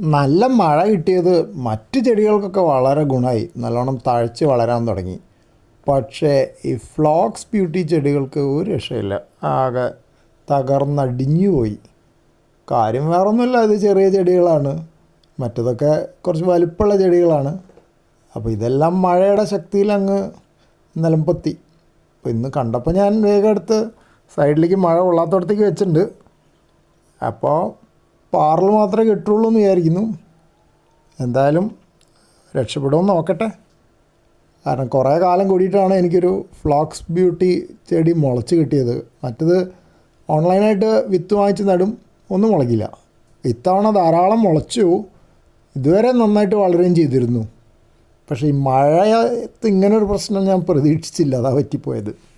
നല്ല മഴ കിട്ടിയത് മറ്റു ചെടികൾക്കൊക്കെ വളരെ ഗുണമായി. നല്ലോണം തഴച്ച് വളരാൻ തുടങ്ങി. പക്ഷേ ഈ ഫ്ലോക്സ് ബ്യൂട്ടി ചെടികൾക്ക് ഒരു രക്ഷയില്ല. ആകെ തകർന്നടിഞ്ഞു പോയി. കാര്യം വേറൊന്നുമില്ല. ഇത് ചെറിയ ചെടികളാണ്. മറ്റതൊക്കെ കുറച്ച് വലുപ്പമുള്ള ചെടികളാണ്. അപ്പോൾ ഇതെല്ലാം മഴയുടെ ശക്തിയിൽ അങ്ങ് നിലമ്പത്തി അപ്പോൾ ഇന്ന് കണ്ടപ്പോൾ ഞാൻ വേഗം എടുത്ത് സൈഡിലേക്ക് മഴ കൊള്ളാത്തടത്തേക്ക് വെച്ചിട്ടുണ്ട്. അപ്പോൾ പാറൽ മാത്രമേ കിട്ടുള്ളൂ എന്ന് വിചാരിക്കുന്നു. എന്തായാലും രക്ഷപ്പെടുമെന്ന് നോക്കട്ടെ. കാരണം കുറേ കാലം കൂടിയിട്ടാണ് എനിക്കൊരു ഫ്ലോക്സ് ബ്യൂട്ടി ചെടി മുളച്ച് കിട്ടിയത്. മറ്റത് ഓൺലൈനായിട്ട് വിത്ത് വാങ്ങിച്ച് നടും ഒന്നും മുളകില്ല ഇത്തവണ ധാരാളം മുളച്ചു. ഇതുവരെ നന്നായിട്ട് വളരുകയും ചെയ്തിരുന്നു. പക്ഷേ ഈ മഴയത്ത് ഇങ്ങനൊരു പ്രശ്നം ഞാൻ പ്രതീക്ഷിച്ചില്ല. അതാ പറ്റിപ്പോയത്.